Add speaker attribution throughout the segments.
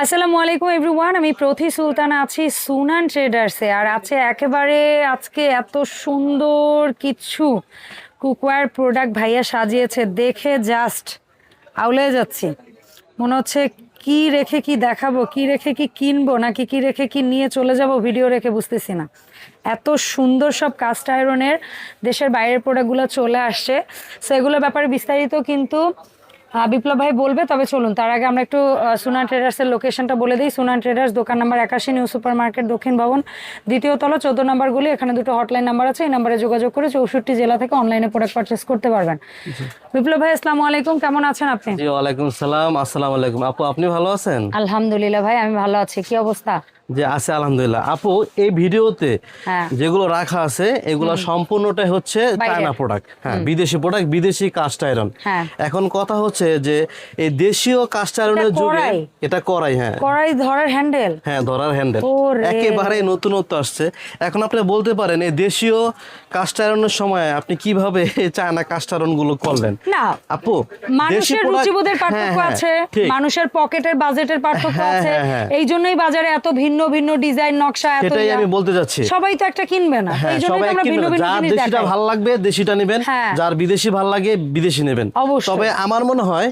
Speaker 1: আসসালামু আলাইকুম এভরিওয়ান আমি প্রথি সুলতানা আছি সুনান ট্রেডার্সে আর আছে একেবারে আজকে এত সুন্দর কিছু কুকওয়্যার প্রোডাক্ট ভাইয়া সাজিয়েছে। দেখে জাস্ট আউলে যাচ্ছি। মনে হচ্ছে কি রেখে কি দেখাবো, কি রেখে কি কিনবো, নাকি কি রেখে কি নিয়ে চলে যাব ভিডিও রেখে বুঝতেছি না। এত সুন্দর সব কাস্ট আয়রনের দেশের বাইরের প্রোডাক্টগুলো চলে আসছে। সো এগুলোর ব্যাপারে বিস্তারিত কিন্তু বিপ্লব ভাই বলবে তবে চলুন। তার আগে আমরা একটু সুনান ট্রেডার্সের লোকেশনটা বলে দিই। সুনান ট্রেডার্স দোকান নাম্বার একাশি নিউ সুপার মার্কেট দক্ষিণ ভবন দ্বিতীয় তলা চোদ্দ নাম্বারগুলি এখানে দুটো হটলাইন নাম্বার আছে। এই নাম্বারে যোগাযোগ করে চৌষট্টি জেলা থেকে অনলাইনে প্রোডাক্ট পারচেস করতে পারবেন। বিপ্লব ভাই আসসালামু আলাইকুম। কেমন আছেন আপনি?
Speaker 2: জি ওয়ালাইকুম সালাম। আসসালামু আলাইকুম। আপু আপনি ভালো আছেন?
Speaker 1: আলহামদুলিল্লাহ ভাই আমি ভালো আছি। কি অবস্থা?
Speaker 2: যে আছে আলহামদুলিল্লাহ। আপু এই ভিডিওতে
Speaker 1: হ্যাঁ।
Speaker 2: যেগুলো রাখা আছে এগুলো সম্পূর্ণটাই হচ্ছে চায়না প্রোডাক্ট হ্যাঁ বিদেশি প্রোডাক্ট বিদেশি কাস্ট আয়রন
Speaker 1: হ্যাঁ।
Speaker 2: এখন কথা হচ্ছে যে এই দেশীয় কাস্ট আয়রনের যুগে এটা করাই হ্যাঁ।
Speaker 1: কড়াই ধরার হ্যান্ডেল
Speaker 2: হ্যাঁ ধরার হ্যান্ডেল একেবারে নতুনত্ব আসছে। এখন আপনি বলতে পারেন এই দেশীয় কাস্ট আয়রনের সময় আপনি কীভাবে চায়না কাস্ট আয়রনগুলো করলেন?
Speaker 1: না
Speaker 2: আপু
Speaker 1: মানুষের রুচিবোধের
Speaker 2: হ্যাঁ,
Speaker 1: পার্থক্য আছে মানুষের পকেটের বাজেটের পার্থক্য আছে। এই জন্যই বাজারে এত ভিন্ন ভিন্ন ভিন্ন ডিজাইন নকশা এত
Speaker 2: সেটাই আমি বলতে যাচ্ছি।
Speaker 1: সবাই তো একটা কিনবে না।
Speaker 2: হ্যাঁ
Speaker 1: এই তো আমরা ভিন্ন। ভিন্ন
Speaker 2: যার দেশিটা ভালো লাগবে দেশিটা নেবেন।
Speaker 1: হ্যাঁ।
Speaker 2: যার বিদেশি ভালো লাগে বিদেশি নেবেন। তবে আমার মনে হয়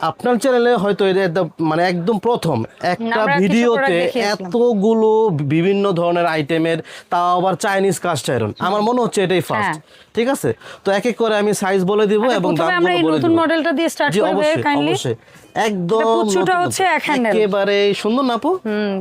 Speaker 2: আপনার চ্যানেলে হয়তো এটা একদম- মানে একদম প্রথম একটা ভিডিওতে এতগুলো বিভিন্ন ধরনের আইটেমের তাও আবার চাইনিজ কাস্ট আয়রন আমার মনে হচ্ছে এটাই ফার্স্ট ঠিক আছে? তো এক এক করে আমি সাইজ বলে দিব এবং
Speaker 1: আচ্ছা, আমরা এই নতুন মডেলটা দিয়ে স্টার্ট করবে কাইন্ডলি
Speaker 2: অবশ্যই। একদম
Speaker 1: এটা হচ্ছে এক handle।
Speaker 2: একেবারে সুন্দর না আপু?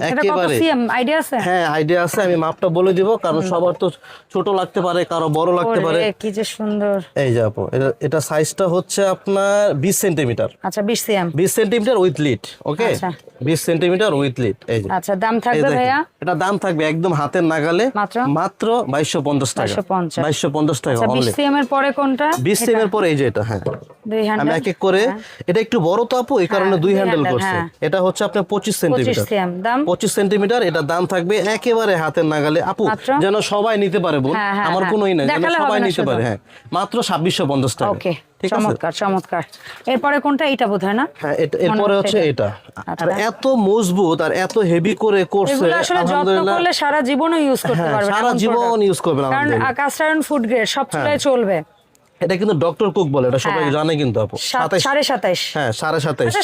Speaker 2: একেবারে।
Speaker 1: আইডিয়া আছে?
Speaker 2: হ্যাঁ আইডিয়া আছে আমি মাপটা বলে দিব। কারণ সবার তো ছোট লাগতে পারে কারও বড় লাগতে পারে।
Speaker 1: কি যে সুন্দর।
Speaker 2: এই যে আপু এটা এটা সাইজটা হচ্ছে আপনার বিশ সেন্টিমিটার
Speaker 1: আচ্ছা বিশ সিএম
Speaker 2: বিশ সেন্টিমিটার উইথ লিড ওকে। বিশ সেন্টিমিটার উইথ লিড এই যে।
Speaker 1: আচ্ছা দাম থাকবে
Speaker 2: দেখেন,
Speaker 1: ভাইয়া?
Speaker 2: এটা দাম থাকবে একদম হাতের নাগালে
Speaker 1: মাত্র?
Speaker 2: মাত্র বাইশশো পঞ্চাশ টাকা।
Speaker 1: 2250
Speaker 2: বাইশশো পঞ্চাশ টাকা
Speaker 1: আচ্ছা বিশ
Speaker 2: অনলি
Speaker 1: সিএম এর পরে কোনটা?
Speaker 2: বিশ সেমের পরে এই যে এটা হ্যাঁ।
Speaker 1: দুই
Speaker 2: আমি এক এক করে এটা একটু বড় তো আপু এই কারণে
Speaker 1: হ্যাঁ,
Speaker 2: দুই হ্যান্ডেল করছে।
Speaker 1: হ্যাঁ।
Speaker 2: এটা হচ্ছে আপনার পঁচিশ
Speaker 1: পঁচিশ
Speaker 2: সেন্টিমিটার
Speaker 1: সিএম দাম?
Speaker 2: পঁচিশ সেন্টিমিটার এটা দাম থাকবে একেবারে হাতের নাগালে। আপু যেন সবাই নিতে পারে
Speaker 1: হ্যাঁ, হ্যাঁ,
Speaker 2: আমার
Speaker 1: হ্যাঁ।
Speaker 2: কোনোই যেন সবাই নিতে পারে হ্যাঁ। মাত্র ছাব্বিশশো পঞ্চাশ টাকা।
Speaker 1: ওকে। চমৎকার চমৎকার এরপরে কোনটা এটা বোধ হয় না
Speaker 2: হ্যাঁ এরপরে
Speaker 1: হচ্ছে এটা।
Speaker 2: আর
Speaker 1: আচ্ছা।
Speaker 2: এত মজবুত আর এত হেভি করে করছে
Speaker 1: আসলে যত্ন করলে সারা জীবনও ইউজ করতে পারবে
Speaker 2: সারা জীবন ইউজ করবে
Speaker 1: কারণ।
Speaker 2: হ্যাঁ।
Speaker 1: কাস্ট আয়রন ফুড গ্রেড সব চুলায় চলবে
Speaker 2: এটা কিন্তু ডক্টর কুক বলে এটা সবাই
Speaker 1: হ্যাঁ।
Speaker 2: জানে কিন্তু আপু।
Speaker 1: সাড়ে সাতাইশ।
Speaker 2: হ্যাঁ সাড়ে সাতাইশ।
Speaker 1: আচ্ছা,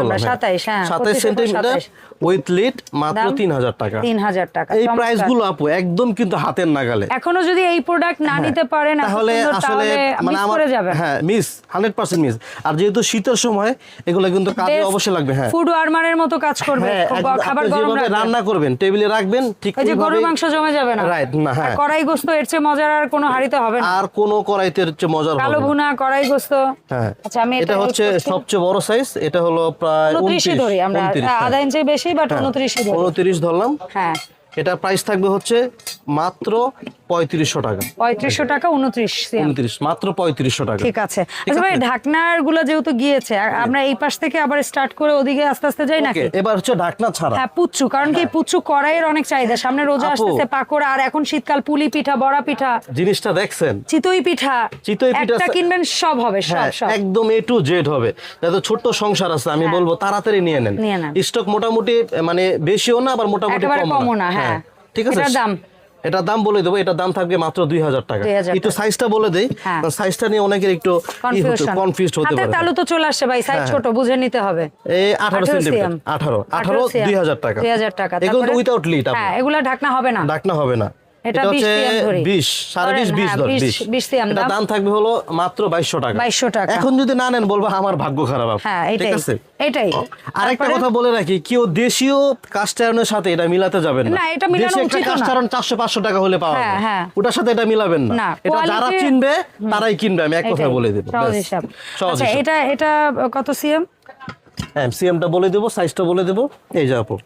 Speaker 1: আমরা, সাতাইশ, হ্যাঁ,
Speaker 2: সাতাইশ সেন্টিমিটার উইথ লিড মাত্র তিন হাজার টাকা।
Speaker 1: তিন হাজার টাকা
Speaker 2: এই প্রাইসগুলো আপু একদম কিন্তু হাতের নাগালে।
Speaker 1: এখনও যদি এই প্রোডাক্ট না নিতে পারেন
Speaker 2: তাহলে আসলে মানে আমার হ্যাঁ মিস হান্ড্রেড পার্সেন্ট মিস আর যেহেতু শীতের সময় এগুলো কিন্তু কাজে অবশ্যই লাগবে হ্যাঁ।
Speaker 1: ফুড ওয়ার্মারের মতো কাজ করবে
Speaker 2: হ্যাঁ
Speaker 1: খাবার গরম
Speaker 2: রান্না করবেন টেবিলে রাখবেন ঠিক
Speaker 1: ওই যে গরুর মাংস জমে যাবে না।
Speaker 2: রাইট না হ্যাঁ।
Speaker 1: কড়াই গোস্ত এর চেয়ে মজার আর কোনো হাড়িতে হবে না।
Speaker 2: আর কোনো কড়াইতে হচ্ছে মজার
Speaker 1: কালো। ভুনা কড়াই গোস্ত।
Speaker 2: হ্যাঁ।
Speaker 1: আচ্ছা আমি
Speaker 2: এটা হচ্ছে সবচেয়ে বড় সাইজ এটা হলো প্রায়
Speaker 1: উনত্রিশই ধরি আমরা। আধা ইঞ্চি বেশি বাট উনত্রিশই ধরি।
Speaker 2: উনত্রিশ ধরলাম।
Speaker 1: হ্যাঁ।
Speaker 2: এটা প্রাইস থাকবে হচ্ছে মাত্র পঁয়ত্রিশশো টাকা।
Speaker 1: পঁয়ত্রিশশো টাকা উনত্রিশ
Speaker 2: উনত্রিশ মাত্র পঁয়ত্রিশশো টাকা।
Speaker 1: ঠিক আছে। আচ্ছা ভাই ঢাকনারগুলো যেহেতু গিয়েছে আমরা এই পাশ থেকে আবার স্টার্ট করে ওদিকে আস্তে আস্তে যাই নাকি?
Speaker 2: এবার হচ্ছে ঢাকনা ছাড়া।
Speaker 1: হ্যাঁ পুচ্ছু কারণ কি পুচ্ছু কড়াইয়ের অনেক চাহিদা। সামনে রোজা আসতেছে পাকোড়া আর এখন শীতকাল পুলি পিঠা বড়া পিঠা।
Speaker 2: জিনিসটা দেখছেন?
Speaker 1: চিতই পিঠা।
Speaker 2: চিতই পিঠা
Speaker 1: একটা কিনবেন সব হবে সব
Speaker 2: হ্যাঁ
Speaker 1: সব।
Speaker 2: একদম এ টু জেড হবে। ছোট্ট সংসার আছে আমি বলব তাড়াতাড়ি নিয়ে নেন। স্টক মোটামুটি মানে বেশিও না আবার মোটামুটি কমও
Speaker 1: না, হ্যাঁ।
Speaker 2: ঠিক আছে?
Speaker 1: দাম?
Speaker 2: এটার দাম বলে দেবো এটা দাম থাকবে মাত্র দুই হাজার টাকা।
Speaker 1: 2000
Speaker 2: একটু সাইজটা বলে দেই
Speaker 1: হ্যাঁ।
Speaker 2: সাইজটা নিয়ে অনেকের একটু কনফিউজ হতে পারে।
Speaker 1: তাহলে তো চলে আসছে ভাই সাইজ ছোট বুঝে নিতে হবে।
Speaker 2: এই আঠারো
Speaker 1: 18
Speaker 2: সেন্টিমিটার আঠারো। আঠারো দুই হাজার টাকা।
Speaker 1: 2000 টাকা।
Speaker 2: এগুলো? উইথাউট লিড
Speaker 1: হ্যাঁ এগুলা ঢাকনা হবে না।
Speaker 2: ঢাকনা হবে না।
Speaker 1: এটা
Speaker 2: এটা
Speaker 1: 20
Speaker 2: হচ্ছে
Speaker 1: cm ধরি।
Speaker 2: বিশ সাড়ে বিশ
Speaker 1: ধরেন,
Speaker 2: বিশ ধর
Speaker 1: 20 20
Speaker 2: এটা
Speaker 1: দাম।
Speaker 2: দাম থাকবে হলো মাত্র বাইশশো টাকা।
Speaker 1: 2200 টাকা।
Speaker 2: এখন যদি না নেন বলব আমার ভাগ্য খারাপ
Speaker 1: হ্যাঁ এটাই এটাই।
Speaker 2: আরেকটা কথা বলে রাখি কেউ দেশীয় কাস্টায়নের সাথে এটা মিলাতে যাবেন না।
Speaker 1: না, এটা মিলানো
Speaker 2: দেশি
Speaker 1: না।
Speaker 2: কাস্টায়ন চারশো পাঁচশো টাকা হলে পাওয়া
Speaker 1: হ্যাঁ,
Speaker 2: যায়।
Speaker 1: হ্যাঁ।
Speaker 2: ওটার সাথে এটা মিলাবেন না। এটা যারা চিনবে তারাই কিনবে আমি এক কথা বলে দেবো।
Speaker 1: আচ্ছা
Speaker 2: হিসাব।
Speaker 1: এটা এটা কত সিএম?
Speaker 2: হ্যাঁ সিএমটা বলে দেবো সাইজটা বলে দেবো। এই যে আপু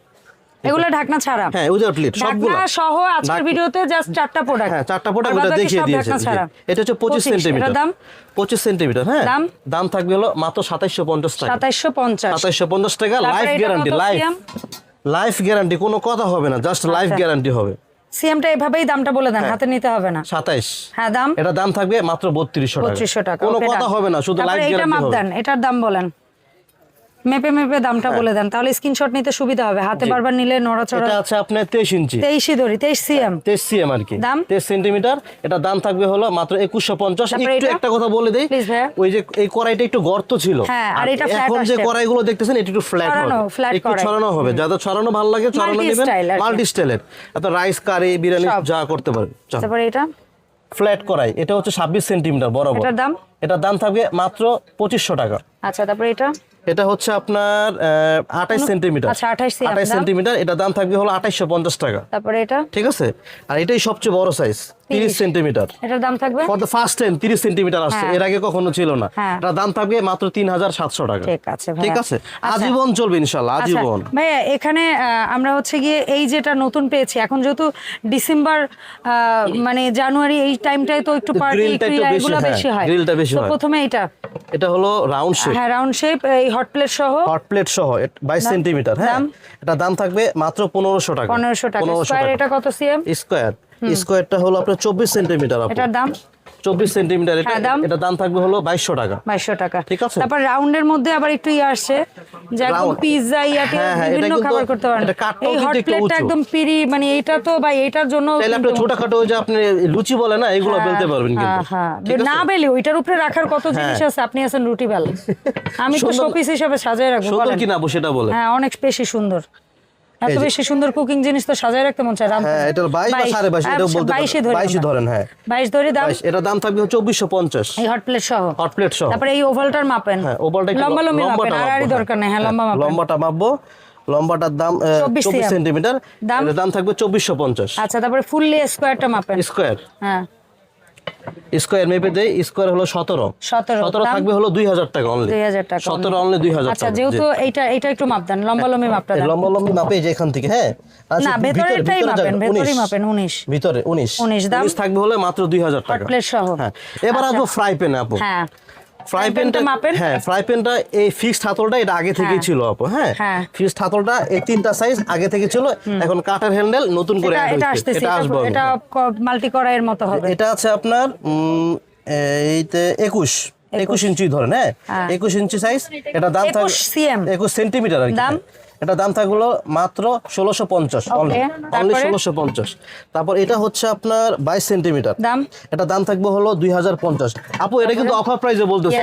Speaker 1: এগুলো ঢাকনা ছাড়া।
Speaker 2: হ্যাঁ উইদাউট লিড সবগুলো।
Speaker 1: ঢাকনা সহ আজকের ভিডিওতে জাস্ট চারটা প্রোডাক্ট
Speaker 2: হ্যাঁ চারটা প্রোডাক্ট ওটা দেখিয়ে দিয়েছে। এটা হচ্ছে পঁচিশ সেন্টিমিটার
Speaker 1: দাম?
Speaker 2: পঁচিশ সেন্টিমিটার হ্যাঁ।
Speaker 1: দাম?
Speaker 2: দাম থাকবে হলো মাত্র সাতাইশশো পঞ্চাশ টাকা।
Speaker 1: সাতাইশশো পঞ্চাশ।
Speaker 2: সাতাইশশো পঞ্চাশ টাকা life guarantee life life guarantee কোনো কথা হবে না জাস্ট লাইফ। গ্যারান্টি হবে।
Speaker 1: সিএমটা এভাবেই দামটা বলে দেন হাতে নিতে হবে না।
Speaker 2: সাতাইশ।
Speaker 1: হ্যাঁ দাম?
Speaker 2: এটা দাম থাকবে মাত্র বত্রিশশো টাকা।
Speaker 1: পঁচিশশো টাকা
Speaker 2: কোনো কথা হবে না শুধু লাইফ গ্যারান্টি হবে।
Speaker 1: দেন এটার দাম বলেন। মেপে মেপে দামটা বলে দেন তাহলে স্ক্রিনশট নিতে সুবিধা হবে। হাতে বারবার নিলে নড়াচড়া
Speaker 2: এটা আছে আপনার তেইশ ইঞ্চি।
Speaker 1: তেইশি ধরি তেইশ সিএম
Speaker 2: তেইশ সিএম আর কি।
Speaker 1: দাম?
Speaker 2: তেইশ সেন্টিমিটার এটা দাম থাকবে হলো মাত্র একুশশো পঞ্চাশ।
Speaker 1: তারপরে
Speaker 2: একটু একটা কথা বলে দেই। ওই যে এই কড়াইটা একটু গর্ত ছিল।
Speaker 1: হ্যাঁ, আর এটা flat
Speaker 2: এখন যে কড়াইগুলো দেখতেছেন এটা একটু ফ্ল্যাট হবে। একটু ছড়ানো হবে। যাদের ছড়ানো ভালো লাগে ছড়ানো নেবেন। মাল্টি স্টাইলের এত রাইস কারি বিরিয়ানি। যা করতে পারেন।
Speaker 1: তারপরে এটা?
Speaker 2: ফ্ল্যাট কড়াই। এটা হচ্ছে ছাব্বিশ সেন্টিমিটার বরাবর।
Speaker 1: এটার দাম?
Speaker 2: এটার দাম থাকবে মাত্র পঁচিশশো টাকা।
Speaker 1: আচ্ছা তারপরে এটা?
Speaker 2: এটা হচ্ছে আপনার আঠাইশ সেন্টিমিটার।
Speaker 1: আচ্ছা, 28 cm
Speaker 2: আঠাইশ সেন্টিমিটার এটা দাম থাকবে হলো আঠাইশশো পঞ্চাশ টাকা।
Speaker 1: তারপরে এটা?
Speaker 2: ঠিক আছে? আর এটাই সবচেয়ে বড় সাইজ তিরিশ সেন্টিমিটার।
Speaker 1: এটার দাম থাকবে?
Speaker 2: ফর দ্য ফার্স্ট টাইম তিরিশ সেন্টিমিটার আসছে।
Speaker 1: হ্যাঁ।
Speaker 2: এর আগে কখনো ছিল না।
Speaker 1: হ্যাঁ।
Speaker 2: এটার দাম থাকবে মাত্র তিন হাজার সাতশো টাকা।
Speaker 1: ঠিক আছে ভাইয়া।
Speaker 2: ঠিক আছে?
Speaker 1: আচ্ছা।
Speaker 2: আজীবন চলবে ইনশাল্লাহ
Speaker 1: আচ্ছা।
Speaker 2: আজীবন।
Speaker 1: ভাইয়া এখানে আমরা হচ্ছে গিয়ে এই যেটা নতুন পেয়েছি এখন যেহেতু ডিসেম্বর মানে জানুয়ারি এই টাইমটায় তো একটু পার্টি এগুলো বেশি হয়।
Speaker 2: গ্রিলটা বেশি হয়।
Speaker 1: প্রথমে এটা
Speaker 2: এটা হলো রাউন্ড শেপ
Speaker 1: হ্যাঁ রাউন্ড শেপ এই হট প্লেট সহ।
Speaker 2: হট প্লেট সহ বাইশ সেন্টিমিটার হ্যাঁ। এটা দাম থাকবে মাত্র পনেরোশো টাকা।
Speaker 1: পনেরোশো টাকা।
Speaker 2: 1500
Speaker 1: স্কোয়ার এটা কত সিএম
Speaker 2: স্কোয়ার স্কোয়ারটা হলো আপনার চব্বিশ সেন্টিমিটার
Speaker 1: এটার দাম?
Speaker 2: চব্বিশ সেন্টিমিটার এটা
Speaker 1: হ্যাঁ, দাম?
Speaker 2: এটা দাম থাকবে হলো বাইশশো টাকা।
Speaker 1: বাইশশো টাকা।
Speaker 2: ঠিক আছে।
Speaker 1: তারপর রাউন্ডের মধ্যে আবার একটু ইয়ে আসছে যে একদম পিৎজা ইয়াতে
Speaker 2: হ্যাঁ, হ্যাঁ, এটা
Speaker 1: বিভিন্ন খাবার করতে পারেন। এই হট প্লেটটা একদম পিরি মানে এটা তো এটার জন্য
Speaker 2: তাহলে আপনি ছোটখাটো যে আপনি লুচি বলে না এগুলো বেলতে পারবেন
Speaker 1: হ্যাঁ,
Speaker 2: কিন্তু
Speaker 1: হ্যাঁ। না বেলে ওইটার উপরে রাখার কত জিনিস আছে? আপনি আছেন রুটি বেল। আমি তো শোপিস হিসেবে সাজায় রাখব
Speaker 2: সুন্দর
Speaker 1: বলেন।
Speaker 2: সেটা বলে
Speaker 1: হ্যাঁ অনেক বেশি সুন্দর। এত বেশি সুন্দর কুকিং জিনিস তো সাজায় রাখতে মন চায় রাম
Speaker 2: হ্যাঁ এটা বাইশ বা সাড়ে বাইশ এটাও বলতে
Speaker 1: বাইশে
Speaker 2: পারেন
Speaker 1: ধরে
Speaker 2: বাইশে
Speaker 1: আমরা।
Speaker 2: ধরেন হ্যাঁ।
Speaker 1: বাইশ ধরে দাম?
Speaker 2: এটার দাম থাকবে চব্বিশশো পঞ্চাশ।
Speaker 1: এই হট প্লেট সহ?
Speaker 2: হট প্লেট সহ।
Speaker 1: তারপরে এই ওভালটার মাপেন।
Speaker 2: হ্যাঁ ওভারটা একটু
Speaker 1: লম্বা মাপেন আর আরই দরকার নেই হ্যাঁ লম্বা মাপেন।
Speaker 2: লম্বাটা মাপবো। লম্বাটার দাম
Speaker 1: 24
Speaker 2: চব্বিশ সেন্টিমিটার।
Speaker 1: দাম?
Speaker 2: দাম থাকবে চব্বিশশো পঞ্চাশ।
Speaker 1: আচ্ছা তারপরে ফুললি স্কোয়ারটা মাপেন।
Speaker 2: স্কোয়ার
Speaker 1: হ্যাঁ।
Speaker 2: স্কোয়ার মেপে দেই স্কোয়ার হলো সতেরো।
Speaker 1: 17
Speaker 2: সতেরো থাকবে হলো দুই হাজার টাকা অনলি
Speaker 1: দুই হাজার টাকা
Speaker 2: সতেরো অনলি দুই হাজার
Speaker 1: আচ্ছা যেহেতু এইটা এইটা একটু মাপ দেন লম্বা লম্বি মাপটা
Speaker 2: লম্বা লম্বি মাপে যে এখান থেকে হ্যাঁ? আচ্ছা,
Speaker 1: না
Speaker 2: ভিতরে-
Speaker 1: মাপেন
Speaker 2: ভিতরে
Speaker 1: মাপেন ভেতরেই
Speaker 2: 19
Speaker 1: মাপেন উনিশ।
Speaker 2: ভিতরে উনিশ।
Speaker 1: 19 দাম?
Speaker 2: থাকবে হলে মাত্র দুই হাজার টাকা।
Speaker 1: প্লেট সহ।
Speaker 2: হ্যাঁ। এবার আসব ফ্রাই প্যানে আপু।
Speaker 1: হ্যাঁ।
Speaker 2: ফ্রাই প্যানটা হ্যাঁ ফ্রাই প্যানটা এই ফিক্সড হাতলটা এটা আগে থেকেই
Speaker 1: হ্যাঁ।
Speaker 2: ছিল আপু হ্যাঁ। ফিক্সড হাতলটা এই তিনটা সাইজ আগে থেকে ছিল এখন হ্যান্ডেল নতুন করে
Speaker 1: এটা
Speaker 2: add
Speaker 1: এটা
Speaker 2: হয়েছে। আসবে
Speaker 1: এটা- এটা মাল্টি কড়াইয়ের মতো হবে
Speaker 2: এটা আছে আপনার এইতে একুশ একুশ ইঞ্চি ধরেন হ্যাঁ। একুশ ইঞ্চি সাইজ এটা দাম
Speaker 1: 21
Speaker 2: একুশ সেন্টিমিটার আর কি
Speaker 1: দাম?
Speaker 2: এটা দাম থাকল মাত্র ষোলোশো পঞ্চাশ অনলি ষোলোশো পঞ্চাশ। তারপর এটা হচ্ছে আপনার বাইশ সেন্টিমিটার।
Speaker 1: দাম?
Speaker 2: এটা দাম থাকবে হলো দুই হাজার পঞ্চাশ। আপু এটা কিন্তু অফার প্রাইসে বলতেছি।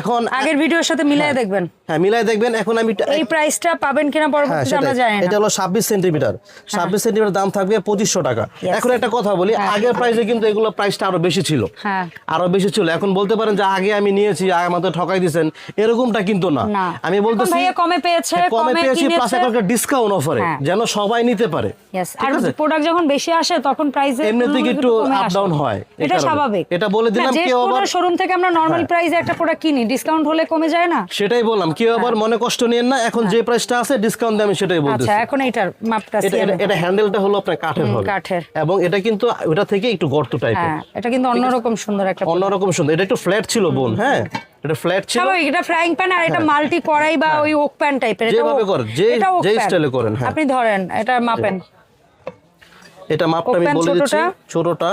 Speaker 2: এখন
Speaker 1: আগের ভিডিওর সাথে মিলাই দেখবেন।
Speaker 2: হ্যাঁ মিলাই দেখবেন। এখন আমি
Speaker 1: এই প্রাইসটা পাবেন কিনা
Speaker 2: হ্যাঁ
Speaker 1: পরবর্তীতে আমরা জানি না।
Speaker 2: এটা হলো ছাব্বিশ সেন্টিমিটার। ছাব্বিশ সেন্টিমিটার দাম থাকবে পঁচিশশো টাকা। এখন একটা কথা বলি আগের প্রাইসে কিন্তু এগুলো প্রাইসটা আরও বেশি ছিল।
Speaker 1: হ্যাঁ।
Speaker 2: আরও বেশি ছিল। এখন বলতে পারেন যে আগে আমি নিয়েছি আমাদের ঠকাই দিয়েছেন এরকমটা কিন্তু না। আমি বলতেছি
Speaker 1: ভাইয়া কমে পেয়েছে,
Speaker 2: হ্যাঁ, কমে পেয়েছি প্লাস
Speaker 1: কিনেছে।
Speaker 2: এখন ডিসকাউন্ট অফারে
Speaker 1: হ্যাঁ।
Speaker 2: যেন সবাই নিতে পারে।
Speaker 1: আর প্রোডাক্ট যখন বেশি আসে তখন প্রাইসে
Speaker 2: একটু up down হয়,
Speaker 1: এটা স্বাভাবিক।
Speaker 2: এটা বলে দিলাম, কেউ আবার-
Speaker 1: শোরুম থেকে আমরা নরমাল
Speaker 2: হ্যাঁ।
Speaker 1: প্রাইসে একটা প্রোডাক্ট কিনি ডিসকাউন্ট হলে কমে যায় না?
Speaker 2: সেটাই বললাম কেউ আবার মনে কষ্ট নিয়েন না এখন যে প্রাইসটা আছে ডিসকাউন্ট দিয়ে আমি সেটাই বলতেছি।
Speaker 1: আচ্ছা এখন এইটার মাপটা
Speaker 2: এটা হ্যান্ডেলটা হলো আপনার কাঠের হবে
Speaker 1: কাঠের।
Speaker 2: এবং এটা কিন্তু ওটা থেকে একটু গর্ত টাইপের
Speaker 1: হ্যাঁ এটা কিন্তু অন্যরকম সুন্দর একটা
Speaker 2: অন্যরকম সুন্দর। এটা একটু ফ্ল্যাট ছিল বোন হ্যাঁ? এটা ফ্ল্যাট ছিল?
Speaker 1: স্বাভাবিক এটা ফ্রাইং প্যান আর এটা হ্যাঁ। মাল্টি কড়াই বা ওই ওক প্যান টাইপের এটা
Speaker 2: যেভাবে করেন যে
Speaker 1: যেই
Speaker 2: স্টাইলে করেন হ্যাঁ।
Speaker 1: আপনি ধরেন এটা মাপেন।
Speaker 2: এটা মাপটা আমি বলে দিচ্ছি
Speaker 1: ছোটটা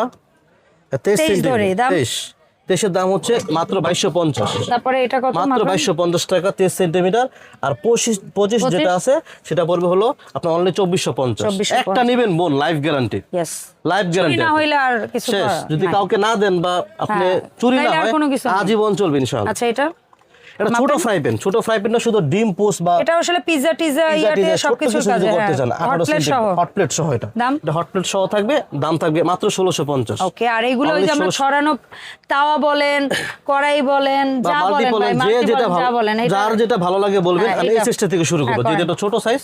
Speaker 1: 23
Speaker 2: সেন্টিমিটার 23 তেসের দাম হচ্ছে মাত্র বাইশশো পঞ্চাশ।
Speaker 1: তারপরে এটা কত
Speaker 2: মাত্র বাইশশো পঞ্চাশ টাকা তেইশ সেন্টিমিটার। আর পঁচিশ পঁচিশ যেটা আছে সেটা পড়বে হলো আপনার অনলি চব্বিশশো পঞ্চাশ। একটা নেবেন বোন লাইফ গ্যারান্টি লাইফ গ্যারান্টি শেষ। যদি কাউকে না দেন বা আপনি
Speaker 1: হ্যাঁ।
Speaker 2: চুরি না হয় আজীবন চলবে ইনশাআল্লাহ।
Speaker 1: আচ্ছা এটা?
Speaker 2: এটা ছোট ফ্রাই প্যান। ছোট ফ্রাই শুধু ডিম বা
Speaker 1: এটা আসলে পিৎজা টিজা
Speaker 2: পিজ্জা
Speaker 1: ইয়াতে
Speaker 2: টিজ্জা
Speaker 1: সবকিছুর
Speaker 2: ছোট্ট কিছু
Speaker 1: কাজে
Speaker 2: করতে
Speaker 1: হ্যাঁ।
Speaker 2: চান।
Speaker 1: হট
Speaker 2: 18
Speaker 1: প্লেট সহ।
Speaker 2: হট প্লেট সহ এটা।
Speaker 1: দাম?
Speaker 2: এটা হট প্লেট সহ থাকবে দাম থাকবে মাত্র ষোলোশো পঞ্চাশ।
Speaker 1: ওকে আর এইগুলো ওই যে আমরা ছড়ানো তাওয়া বলেন কড়াই বলেন যা বলেন
Speaker 2: যে যেটা ভালো
Speaker 1: বলেন
Speaker 2: যার যেটা ভালো লাগে বলবেন।
Speaker 1: হ্যাঁ,
Speaker 2: আমি এই থেকে শুরু করব।
Speaker 1: হ্যাঁ,
Speaker 2: যদি এটা ছোট সাইজ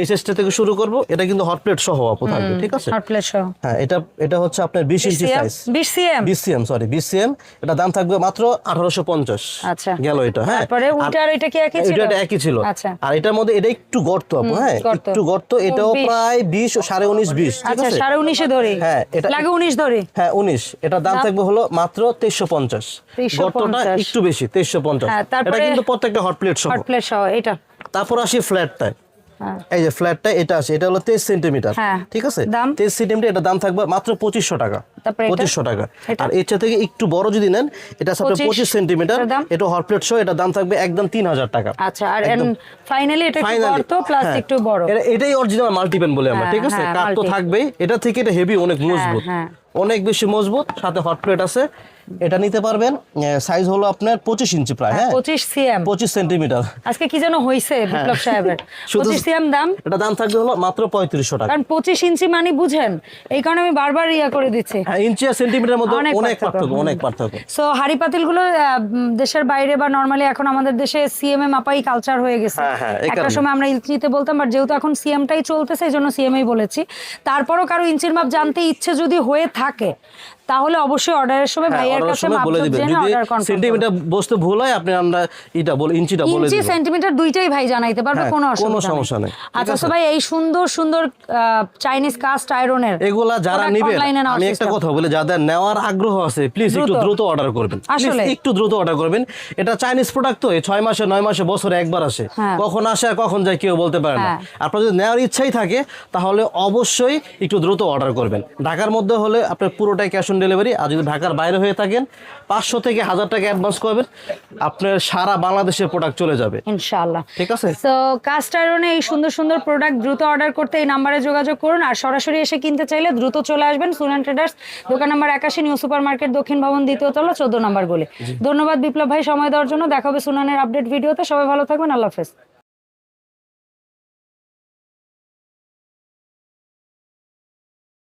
Speaker 2: এই চেষ্টা থেকে শুরু করব। এটা কিন্তু হট প্লেট সহ আপু থাকবে ঠিক আছে?
Speaker 1: হট প্লেট সহ।
Speaker 2: হ্যাঁ এটা এটা হচ্ছে আপনার বিশ ইঞ্চি সাইজ
Speaker 1: বিশ সিএম?
Speaker 2: বিশ সিএম সরি বিশ সিএম। এটা দাম থাকবে মাত্র আঠারোশো পঞ্চাশ।
Speaker 1: আচ্ছা।
Speaker 2: গেল এটা হ্যাঁ?
Speaker 1: তারপরে
Speaker 2: আর-
Speaker 1: এটা কি একই ছিল?
Speaker 2: এটা একই ছিল।
Speaker 1: আচ্ছা।
Speaker 2: আর এটার মধ্যে এটা একটু গর্ত আপু হ্যাঁ একটু গর্ত এটাও প্রায় বিশ ও সাড়ে উনিশ বিশ ঠিক
Speaker 1: আচ্ছা
Speaker 2: আছে?
Speaker 1: সাড়ে উনিশে ধরি।
Speaker 2: হ্যাঁ, এটা-
Speaker 1: লাগে উনিশ ধরে।
Speaker 2: হ্যাঁ উনিশ। এটা দাম থাকবে হলো মাত্র তেইশশো পঞ্চাশ।
Speaker 1: 2350
Speaker 2: গর্তটা একটু বেশি তেইশশো পঞ্চাশ।
Speaker 1: হ্যাঁ, তারপরে-
Speaker 2: এটা কিন্তু প্রত্যেকটা হট প্লেট সহ।
Speaker 1: হট প্লেট সহ এটা।
Speaker 2: তারপর আসি ফ্ল্যাটটায়
Speaker 1: হ্যাঁ।
Speaker 2: এই যে ফ্ল্যাটটা এটা আছে এটা হলো তেইশ সেন্টিমিটার
Speaker 1: হ্যাঁ।
Speaker 2: ঠিক আছে? তেইশ সেন্টিমিটার এটা দাম থাকবে মাত্র পঁচিশশো টাকা? পঁচিশশো টাকা আর এর থেকে একটু বড় যদি নেন এটা আছে আপনার
Speaker 1: 25
Speaker 2: পঁচিশ সেন্টিমিটার? এটা হট প্লেট সহ এটা দাম থাকবে একদম তিন হাজার টাকা
Speaker 1: আচ্ছা আর। ফাইনালি এটা একটু প্লাস
Speaker 2: হ্যাঁ।
Speaker 1: একটু বড়
Speaker 2: এটা- এটাই অরিজিনাল মাল্টিপেন বলে আমরা
Speaker 1: হ্যাঁ,
Speaker 2: ঠিক আছে
Speaker 1: হ্যাঁ,
Speaker 2: কাঠ তো। থাকবেই এটা থেকে এটা হেভি অনেক মজবুত
Speaker 1: হ্যাঁ।
Speaker 2: অনেক বেশি মজবুত সাথে হট প্লেট আছে। এটা নিতে পারবেন সাইজ হলো আপনার পঁচিশ ইঞ্চি প্রায় হ্যাঁ
Speaker 1: পঁচিশ সিএম।
Speaker 2: পঁচিশ সেন্টিমিটার।
Speaker 1: আজকে কি যেন হয়েছে বিপ্লব সাহেবের।
Speaker 2: হ্যাঁ। শুধু-
Speaker 1: পঁচিশ সিএম দাম?
Speaker 2: এটা দাম থাকবে হলো মাত্র পঁয়ত্রিশশো টাকা।
Speaker 1: কারণ পঁচিশ ইঞ্চি মানে বুঝেন এই কারণে আমি বারবার ইয়া করে দিচ্ছি।
Speaker 2: হ্যাঁ ইঞ্চি আর সেন্টিমিটার মধ্যে
Speaker 1: অনেক পার্থক্য,
Speaker 2: অনেক পার্থক্য।
Speaker 1: সো হাড়ি পাতিলগুলো আহ, দেশের বাইরে বা নর্মালি এখন আমাদের দেশে সিএমএ মাপাই কালচার হয়ে গেছে।
Speaker 2: হ্যাঁ, হ্যাঁ,
Speaker 1: একটা সময় আমরা ইঞ্চিতে বলতাম বাট যেহেতু এখন সিএমটাই চলতেছে এই জন্য সিএমএই বলেছি। তারপরও কারও ইঞ্চির মাপ জানতে ইচ্ছে যদি হয়ে থাকে Market. তাহলে অবশ্যই অর্ডারের সময়
Speaker 2: হ্যাঁ,
Speaker 1: ভাইয়ের কাছে মাপ
Speaker 2: বলে দিবেন যদি সেন্টিমিটার বসতে ভুল হয় আপনি আমরা এটা বলে ইঞ্চিটা বলে দিবেন ইঞ্চি
Speaker 1: সেন্টিমিটার দুইটাই ভাই জানাইতে পারবে
Speaker 2: হ্যাঁ,
Speaker 1: কোনো
Speaker 2: কোনো সমস্যা নেই।
Speaker 1: আচ্ছা? তো ভাই এই সুন্দর সুন্দর চাইনিজ কাস্ট আয়রনের
Speaker 2: এগুলা যারা নিবে আমি একটা কথা বলি যাদের নেওয়ার আগ্রহ আছে প্লিজ একটু
Speaker 1: দ্রুত।
Speaker 2: অর্ডার করবেন
Speaker 1: আসলে।
Speaker 2: একটু দ্রুত অর্ডার করবেন এটা চাইনিজ প্রোডাক্ট তো এই ছয় মাসে নয় মাসে বছরে একবার আসে
Speaker 1: হ্যাঁ।
Speaker 2: কখন আসে আর কখন যায় কেউ বলতে পারে না। আপনার যদি নেওয়ার ইচ্ছাই থাকে তাহলে অবশ্যই একটু দ্রুত অর্ডার করবেন ঢাকার মধ্যে হলে আপনার পুরোটাই ক্যাশ অন ডেলিভারি। আর যদি ঢাকার বাইরে হয়ে থাকেন পাঁচশো থেকে হাজার টাকা অ্যাডভান্স করবেন আপনার সারা বাংলাদেশের প্রোডাক্ট চলে যাবে।
Speaker 1: ইনশাআল্লাহ।
Speaker 2: ঠিক আছে?
Speaker 1: সো কাস্ট আয়রনে এই সুন্দর সুন্দর প্রোডাক্ট দ্রুত অর্ডার করতে এই নাম্বারে যোগাযোগ করুন। আর সরাসরি এসে কিনতে চাইলে দ্রুত চলে আসবেন সুনান ট্রেডার্স দোকান নাম্বার একাশি নিউ সুপার মার্কেট দক্ষিণ ভবন দ্বিতীয় তলা চোদ্দ নাম্বার গলি। ধন্যবাদ বিপ্লব ভাই সময় দেওয়ার জন্য। দেখা হবে সুনানের আপডেট ভিডিওতে সবাই ভালো থাকবেন। আল্লাহ হাফেজ।